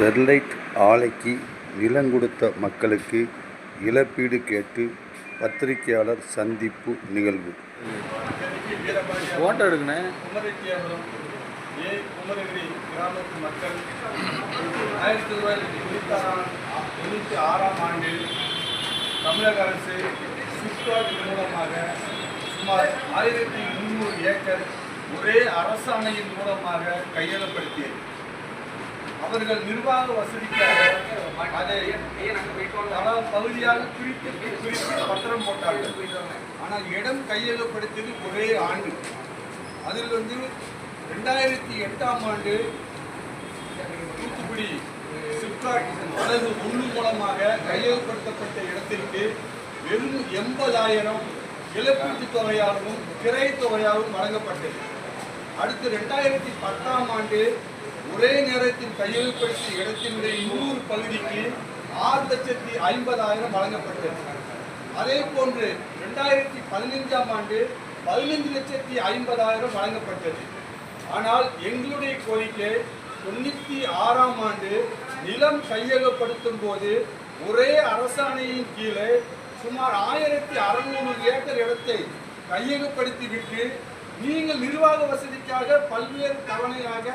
Sterlite ஆலைக்கு நிலம் கொடுத்த மக்களுக்கு இழப்பீடு கேட்டு பத்திரிகையாளர் சந்திப்பு நிகழ்வு. ஃபோட்டோ எடுக்கண்ணே குமரித்தியாபுரம் ஏ குமரகிரி கிராமத்து மக்கள் ஆயிரத்தி தொள்ளாயிரத்தி தொண்ணூற்றி ஆறாம் தொண்ணூற்றி ஆறாம் ஆண்டில் தமிழக அரசு சிப்காட் மூலமாக சுமார் ஆயிரத்தி முந்நூறு ஏக்கர் ஒரே அரசாணையின் மூலமாக கையகப்படுத்தியது. அவர்கள் நிர்வாக வசதிக்காக அதை பகுதியாக பிரித்து பிரித்து பத்திரம் போட்டார்கள். ஆனால் இடம் கையகப்படுத்தியது ஒரே ஆண்டு. அதில் வந்து ரெண்டாயிரத்தி எட்டாம் ஆண்டு தூத்துக்குடி சிப்காட் அழகு ஒன்று மூலமாக கையகப்படுத்தப்பட்ட இடத்திற்கு வெறும் எண்பதாயிரம் இழப்பீட்டு தொகையாகவும் கிரை தொகையாகவும் வழங்கப்பட்டது. அடுத்து ரெண்டாயிரத்தி பத்தாம் ஆண்டு ஒரே நேரத்தில் கையகப்படுத்திய இடத்தினுடைய இன்னொரு பகுதிக்கு ஆறு லட்சத்தி ஐம்பதாயிரம் வழங்கப்பட்டது. அதே போன்று ரெண்டாயிரத்தி பதினைஞ்சாம் ஆண்டு பதினைந்து லட்சத்தி ஐம்பதாயிரம் வழங்கப்பட்டது. ஆனால் எங்களுடைய கோரிக்கை தொண்ணூற்றி ஆறாம் ஆண்டு நிலம் கையகப்படுத்தும் போது ஒரே அரசாணையின் கீழே சுமார் ஆயிரத்தி அறுநூறு ஏக்கர் இடத்தை கையகப்படுத்திவிட்டு நீங்கள் நிர்வாக வசதிக்காக பல்வேறு தவணையாக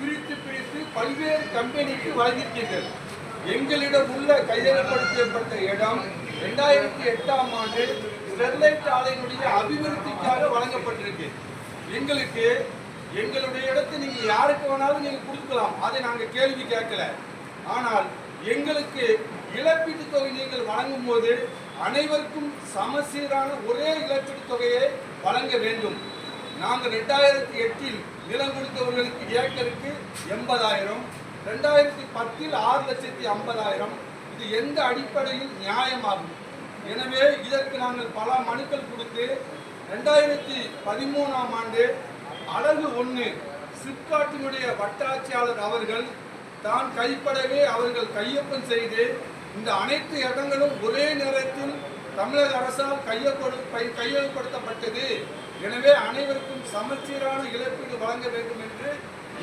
பிரித்து பிரித்து பல்வேறு கம்பெனிக்கு வழங்கியிருக்கீர்கள் எங்களிடம் உள்ள கையகப்படுத்தப்பட்ட இடம் ரெண்டாயிரத்தி எட்டாம் ஆண்டு ஸ்டெர்லைட் ஆலையினுடைய அபிவிருத்திக்காக வழங்கப்பட்டிருக்கு. எங்களுக்கு எங்களுடைய இடத்தை நீங்க யாருக்கு வேணாலும் நீங்க கொடுக்கலாம். அதை நாங்க கேள்வி கேட்கல. ஆனால் எங்களுக்கு இழப்பீட்டு தொகை நீங்கள் வழங்கும் போது அனைவருக்கும் சமசீரான ஒரே இழப்பீட்டு தொகையை வழங்க வேண்டும். நாங்கள் ரெண்டாயிரத்தி எட்டில் நிலம் கொடுத்தவர்களுக்கு ஏக்கருக்கு எண்பதாயிரம் ரெண்டாயிரத்தி பத்தில் ஆறு லட்சத்தி ஐம்பதாயிரம். இது எந்த அடிப்படையில் நியாயமாகும்? எனவே இதற்கு நாங்கள் பல மனுக்கள் கொடுத்து ரெண்டாயிரத்தி பதிமூணாம் ஆண்டு அழகு ஒன்று சிப்காட்டினுடைய வட்டாட்சியாளர் அவர்கள் தான் கைப்படவே அவர்கள் கையொப்பம் செய்து இந்த அனைத்து இடங்களும் ஒரே நேரத்தில் தமிழக அரசால் கையொப்படு கையகப்படுத்தப்பட்டது எனவே அனைவருக்கும் சமச்சீரான இழப்பீடு வழங்க வேண்டும் என்று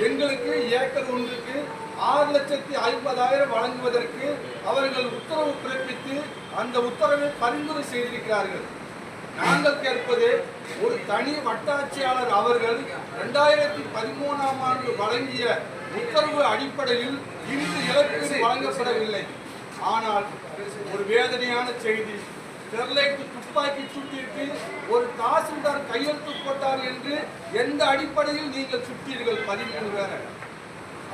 எங்களுக்கு ஏக்கர் ஒன்றுக்கு ஆறு லட்சத்தி ஐம்பதாயிரம் வழங்குவதற்கு அவர்கள் உத்தரவு பிறப்பித்து அந்த உத்தரவை பரிந்துரை செய்திருக்கிறார்கள். நாங்கள் கேட்பது ஒரு தனி வட்டாட்சியாளர் அவர்கள் ரெண்டாயிரத்தி பதிமூணாம் ஆண்டு வழங்கிய உத்தரவு அடிப்படையில் இன்று இழப்பீடு வழங்கப்படவில்லை. ஆனால் ஒரு வேதனையான செய்தி. ஸ்டெர்லைட் துப்பாக்கி சூட்டிற்கு ஒரு தாசில்தார் கையெழுத்து போட்டார் என்று எந்த அடிப்படையில் நீங்கள் சுட்டீர்கள்? பதிமூணு பேரை.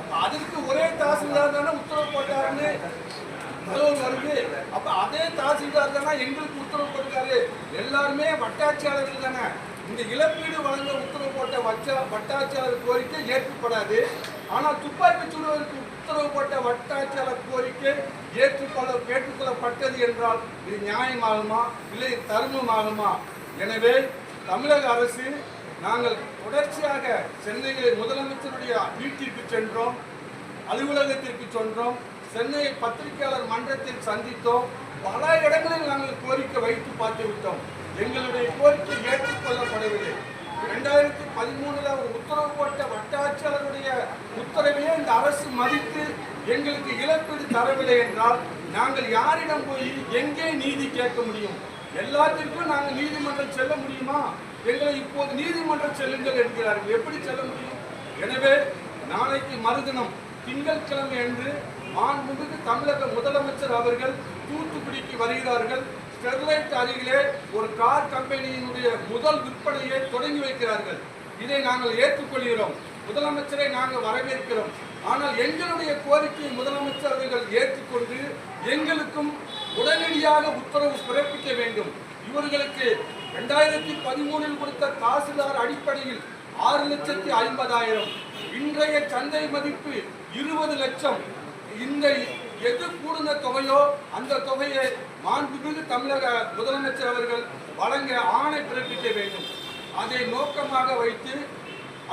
அப்ப அதற்கு ஒரே தாசில்தார் தானே உத்தரவு போட்டாருன்னு தகவல் வருது. அப்ப அதே தாசில்தார் தானே எங்களுக்கு உத்தரவு போட்டாரு எல்லாருமே வட்டாட்சியாளர்கள் தானே. இந்த இழப்பீடு வழங்க உத்தரவு போட்ட வச்ச வட்டாட்சியாளர் கோரிக்கை ஏற்படாது. ஆனால் துப்பாக்கி சுடுவதற்கு உத்தரவு போட்ட வட்டாட்சியாளர் கோரிக்கை ஏற்றுக்கொள்ள கேட்டுக்கொள்ளப்பட்டது என்றால் இது நியாயமாகுமா? இல்லை இது தர்மமாகுமா? எனவே தமிழக அரசு நாங்கள் தொடர்ச்சியாக சென்னையில் முதலமைச்சருடைய வீட்டிற்கு சென்றோம் அலுவலகத்திற்கு சென்றோம் சென்னை பத்திரிகையாளர் மன்றத்தில் சந்தித்தோம் பல இடங்களில் நாங்கள் கோரிக்கை வைத்து பார்த்து விட்டோம். எங்களுடைய கோரிக்கை ஏற்றுக்கொள்ளப்படவில்லை. இரண்டாயிரத்தி பதிமூணுல ஒரு உத்தரவு போட்ட வட்டாட்சியாளருடைய உத்தரவையே இந்த அரசு மதித்து எங்களுக்கு இழப்பீடு தரவில்லை என்றால் நாங்கள் யாரிடம் போய் எங்கே நீதி கேட்க முடியும்? எல்லாத்திற்கும் நாங்கள் நீதிமன்றம் செல்ல முடியுமா? எங்களை இப்போது நீதிமன்றம் செல்லுங்கள் என்கிறார்கள். எப்படி செல்ல முடியும்? எனவே நாளைக்கு மறுதினம் திங்கட்கிழமை அன்று மாண்புமிகு தமிழக முதலமைச்சர் அவர்கள் தூத்துக்குடிக்கு வருகிறார்கள். ஸ்டெர்லைட் அருகிலே ஒரு கார் கம்பெனியினுடைய முதல் விற்பனையை தொடங்கி வைக்கிறார்கள். இதை நாங்கள் ஏற்றுக்கொள்கிறோம். முதலமைச்சரை நாங்கள் வரவேற்கிறோம். ஆனால் எங்களுடைய கோரிக்கையை முதலமைச்சர் அவர்கள் ஏற்றுக்கொண்டு எங்களுக்கும் உடனடியாக உத்தரவு பிறப்பிக்க வேண்டும். இவர்களுக்கு ரெண்டாயிரத்தி பதிமூணில் கொடுத்த தாசில்தார் அடிப்படையில் ஆறு லட்சத்தி ஐம்பதாயிரம் இன்றைய சந்தை மதிப்பு இருபது லட்சம். இந்த எது கூடுந்த தொகையோ அந்த தொகையை மாண்புமிகு தமிழக முதலமைச்சர் அவர்கள் வழங்க ஆணை பிறப்பிக்க வேண்டும். அதை நோக்கமாக வைத்து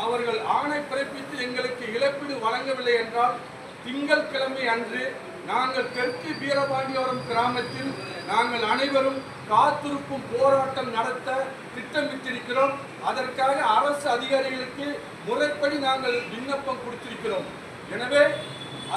அவர்கள் ஆணை பிறப்பித்து எங்களுக்கு இழப்பீடு வழங்கவில்லை என்றால் திங்கட்கிழமை அன்று நாங்கள் தெற்கு வீரபாண்டியவரம் கிராமத்தில் நாங்கள் அனைவரும் காத்திருக்கும் போராட்டம் நடத்த திட்டமிட்டிருக்கிறோம். அதற்காக அரசு அதிகாரிகளுக்கு முறைப்படி நாங்கள் விண்ணப்பம் கொடுத்திருக்கிறோம். எனவே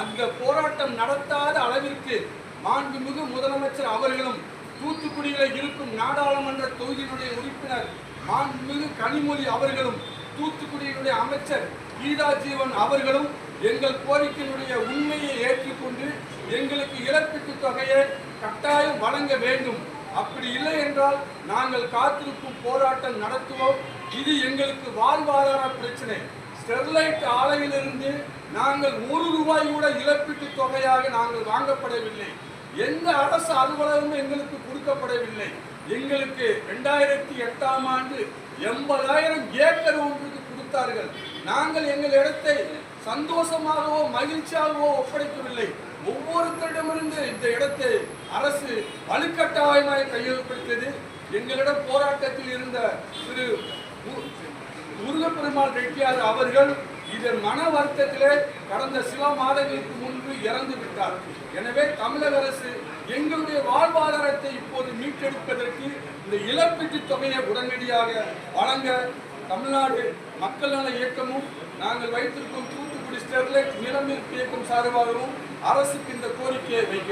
அந்த போராட்டம் நடத்தாத அளவிற்கு மாண்புமிகு முதலமைச்சர் அவர்களும் தூத்துக்குடியில் இருக்கும் நாடாளுமன்ற தொகுதியினுடைய உறுப்பினர் மாண்புமிகு கனிமொழி அவர்களும் தூத்துக்குடியினுடைய அமைச்சர் கீதா ஜீவன் அவர்களும் எங்கள் கோரிக்கையினுடைய உண்மையை ஏற்றுக்கொண்டு எங்களுக்கு இழப்பீட்டு தொகையை கட்டாயம் வழங்க வேண்டும். அப்படி இல்லை என்றால் நாங்கள் காத்திருக்கும் போராட்டம் நடத்துவோம். இது எங்களுக்கு வாழ்வாதார பிரச்சனை. ஸ்டெர்லைட் ஆலையிலிருந்து நாங்கள் ஒரு ரூபாய் கூட இழப்பீட்டு தொகையாக நாங்கள் வாங்கப்படவில்லை. எந்த அரசு அலுவலகமும் எங்களுக்கு கொடுக்கப்படவில்லை. எங்களுக்கு ரெண்டாயிரத்தி எட்டாம் ஆண்டு எண்பதாயிரம் ஏக்கர் ஒன்றுக்கு கொடுத்தார்கள். நாங்கள் எங்கள் இடத்தை சந்தோஷமாகவோ மகிழ்ச்சியாகவோ ஒப்படைக்கவில்லை. ஒவ்வொருத்தரிடமிருந்து இந்த இடத்தை அரசு வலுக்கட்டாயமாய் கையகப்படுத்தியது. எங்களிடம் போராட்டத்தில் இருந்த திரு முருகப்பெருமாள் ரெட்டியார் அவர்கள் இதன் மன வருத்தத்திலே கடந்த சில மாதங்களுக்கு முன்பு இறந்து விட்டார். எனவே தமிழக அரசு எங்களுடைய வாழ்வாதாரத்தை இப்போது மீட்டெடுப்பதற்கு இந்த இழப்பீட்டு தொகையை உடனடியாக வழங்க தமிழ்நாடு மக்கள் நல இயக்கமும் நாங்கள் வைத்திருக்கும் தூத்துக்குடி ஸ்டெர்லைட் நிலம் இயக்கம் சார்பாகவும் அரசுக்கு இந்த கோரிக்கையை வைக்கிறோம்.